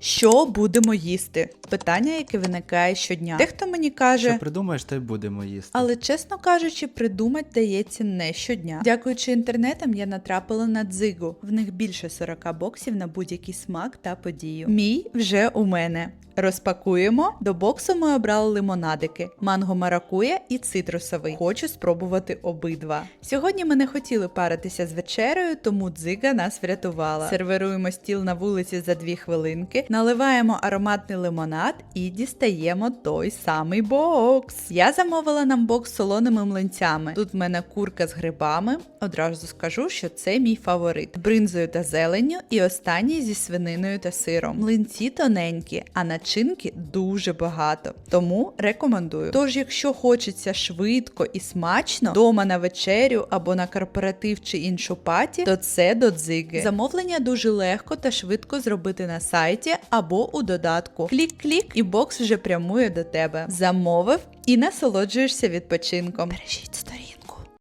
Що будемо їсти? Питання, яке виникає щодня. Дехто мені каже. Що придумаєш, то й будемо їсти. Але чесно кажучи, придумать дається не щодня. Дякуючи інтернетам, я натрапила на дзигу. В них більше 40 боксів на будь-який смак та подію. Мій вже у мене. Розпакуємо. До боксу ми обрали лимонадики: манго маракуя і цитрусовий. Хочу спробувати обидва. Сьогодні ми не хотіли паритися з вечерею, тому дзига нас врятувала. Сервируємо стіл на вулиці за дві хвилинки, наливаємо ароматний лимонад і дістаємо той самий бокс. Я замовила нам бокс з солоними млинцями. Тут в мене курка з грибами. Одразу скажу, що це мій фаворит. Бринзою та зеленню, і останній зі свининою та сиром. Млинці тоненькі, а начинки дуже багато. Тому рекомендую. Тож, якщо хочеться швидко і смачно, дома на вечерю або на корпоратив чи іншу паті, то це до дзиги. Замовлення дуже легко та швидко зробити на сайті або у додатку. Клік-клік, і бокс вже прямує до тебе. Замовив і насолоджуєшся відпочинком. Бережіть